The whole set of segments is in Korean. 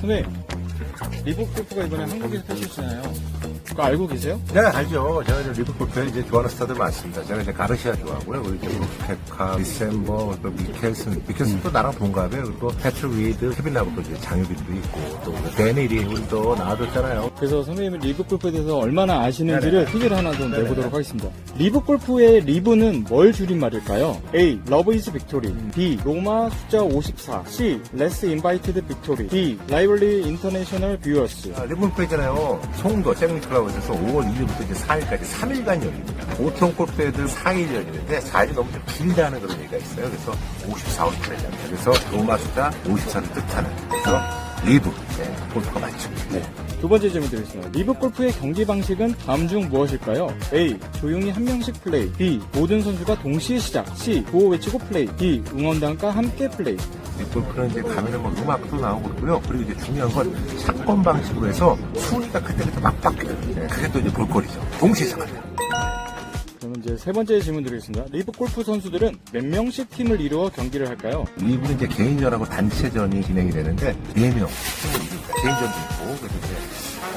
선생님, 리복 골프가 이번에 한국에서 펼쳐지나요? 그거 알고 계세요? 네, 알죠. 제가 이제 리버풀에 이제 좋아하는 스타들 많습니다. 제가 이제 가르시아 좋아하고요. 그리고 이제 페카, 디셈버, 또 미켈슨. 미켈슨 도 나랑 동갑이에요. 그리고 패트릭 위드, 케빈 라브도 이제 장유빈도 있고, 또 데니리, 우리 또 나와줬잖아요. 그래서 선생님은 리브 골프에 대해서 얼마나 아시는지를. 퀴즈를 하나 좀 네네. 내보도록 하겠습니다. 리브 골프의 리브는 뭘 줄임말일까요? A. Love is victory. B. 로마 숫자 54. C. Less invited victory. D. Lively international viewers. 아, 리버풀 있잖아요. 송도, 세븐클 라우드에서 5월 2일부터 이제 4일까지 3일간 열립니다. 보통 골프대들 4일 열리는데 4일이 너무 좀 길다는 그런 얘기가 있어요. 그래서 54월 8일입니다. 그래서 로마 숫자 54를 뜻하는. 그래서 리브, 네, 골프가 맞죠. 네. 두 번째 질문 드리겠습니다. 리브 골프의 경기 방식은 다음 중 무엇일까요? A. 조용히 한 명씩 플레이. B. 모든 선수가 동시에 시작. C. 구호 외치고 플레이. D. 응원단과 함께 플레이. 골프는 이제 가면은 뭐 음악도 나오고 그렇고요. 그리고 이제 중요한 건 사건 방식으로 해서 순위가 그때그때 막 바뀌어요. 네, 그게 또 이제 볼거리죠. 동시에 시작합니다. 그러면 이제 세 번째 질문 드리겠습니다. 리브 골프 선수들은 몇 명씩 팀을 이루어 경기를 할까요? 리브는 이제 개인전하고 단체전이 진행이 되는데 4명 팀을 이룹니다. 개인전도 있고 이제 어,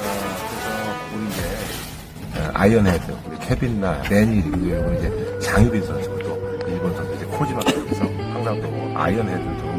그래서 우리 이제 어, 아이언헤드 우리 케빈나 데니 그리고 이제 장유빈 선수도 일본 선수 이제 코지마 쪽에서 항상 또 아이언헤드도